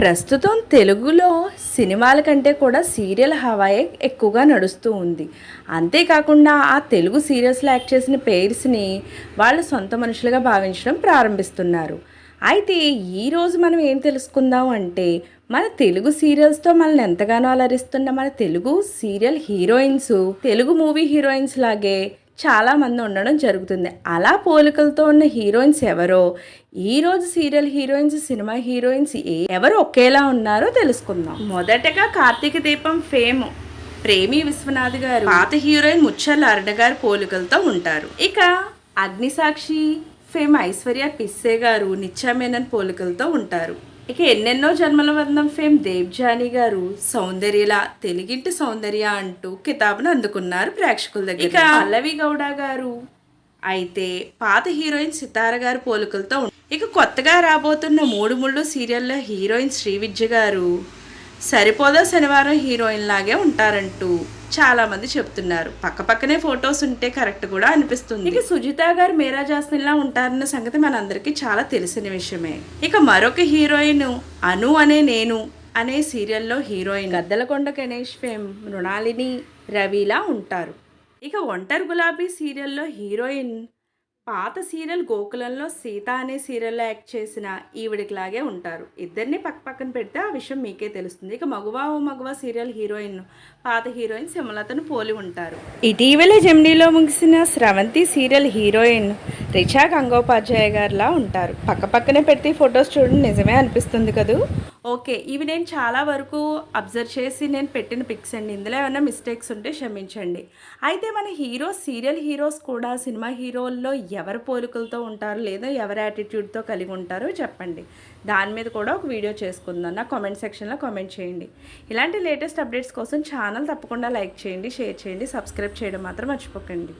ప్రస్తుతం తెలుగులో సినిమాల కంటే కూడా సీరియల్ హవాయే ఎక్కువగా నడుస్తూ ఉంది. అంతేకాకుండా ఆ తెలుగు సీరియల్స్లో యాక్ట్ చేసిన పేర్స్ని వాళ్ళు సొంత మనుషులుగా భావించడం ప్రారంభిస్తున్నారు. అయితే ఈరోజు మనం ఏం తెలుసుకుందాం అంటే మన తెలుగు సీరియల్స్తో మనల్ని ఎంతగానో అలరిస్తున్న మన Telugu serial heroines Telugu movie heroines లాగే చాలామంది ఉండడం జరుగుతుంది. అలా పోలికలతో ఉన్న హీరోయిన్స్ ఎవరో ఈరోజు సీరియల్ హీరోయిన్స్ సినిమా హీరోయిన్స్ ఏ- ఎవరు ఒకేలా ఉన్నారో తెలుసుకుందాం. మొదటగా కార్తీక దీపం ఫేమ్. ప్రేమి విశ్వనాథ్ గారు పాత హీరోయిన్ ముచ్చల్ అరుణ గారు పోలికలతో ఉంటారు. ఇక అగ్నిసాక్షి ఫేమ్ ఐశ్వర్య పిస్సే గారు నిత్యామేనన్ పోలికలతో ఉంటారు. ఇక ఎన్నెన్నో జన్మల బంధం ఫేమ్ దేవ్జాని గారు సౌందర్యల తెలుగింటి సౌందర్య అంటూ కితాబును అందుకున్నారు ప్రేక్షకుల దగ్గర. ఇక పల్లవి గౌడ గారు అయితే పాత హీరోయిన్ సితార గారు పోలికలతో ఇక కొత్తగా రాబోతున్న మూడు ముళ్ళు సీరియల్లో హీరోయిన్ శ్రీవిద్య గారు సరిపోదా శనివారం హీరోయిన్ లాగే ఉంటారంటూ చాలా మంది చెప్తున్నారు. పక్క పక్కనే ఫొటోస్ ఉంటే కరెక్ట్ కూడా అనిపిస్తుంది. ఇక సుజిత గారు మేరా జాస్మిన్ లా ఉంటారన్న సంగతి మనందరికీ చాలా తెలిసిన విషయమే. ఇక మరొక హీరోయిన్ అను అనే నేను అనే సీరియల్లో హీరోయిన్ గద్దలకొండ గణేష్ ఫేమ్ మృణాలిని రవిలా ఉంటారు. ఇక ఒంటరి గులాబీ సీరియల్లో హీరోయిన్ పాత సీరియల్ గోకులంలో సీత అనే సీరియల్లో యాక్ట్ చేసిన ఈవిడికిలాగే ఉంటారు. ఇద్దరిని పక్క పక్కన పెడితే ఆ విషయం మీకే తెలుస్తుంది. ఇక మగువా ఓ మగువా సీరియల్ హీరోయిన్ పాత హీరోయిన్ సిమలతను పోలి ఉంటారు. ఇటీవలే జెమినీలో ముగిసిన స్రవంతి సీరియల్ హీరోయిన్ రిచా గంగోపాధ్యాయ గారిలా ఉంటారు. పక్క పక్కనే పెడితే ఫొటోస్ చూడండి నిజమే అనిపిస్తుంది కదూ? ఓకే ఇవి నేను చాలా వరకు అబ్జర్వ్ చేసి నేను పెట్టిన పిక్స్ అండి. ఇందులో ఏమైనా మిస్టేక్స్ ఉంటే క్షమించండి. అయితే మన హీరోస్ సీరియల్ హీరోస్ కూడా సినిమా హీరోల్లో ఎవరి పోలికలతో ఉంటారు లేదా ఎవరి యాటిట్యూడ్తో కలిగి ఉంటారో చెప్పండి. దాని మీద కూడా ఒక వీడియో చేసుకుందాం. నా కామెంట్ సెక్షన్లో కామెంట్ చేయండి. ఇలాంటి లేటెస్ట్ అప్డేట్స్ కోసం ఛానల్ తప్పకుండా లైక్ చేయండి షేర్ చేయండి సబ్స్క్రైబ్ చేయడం మాత్రం మర్చిపోకండి.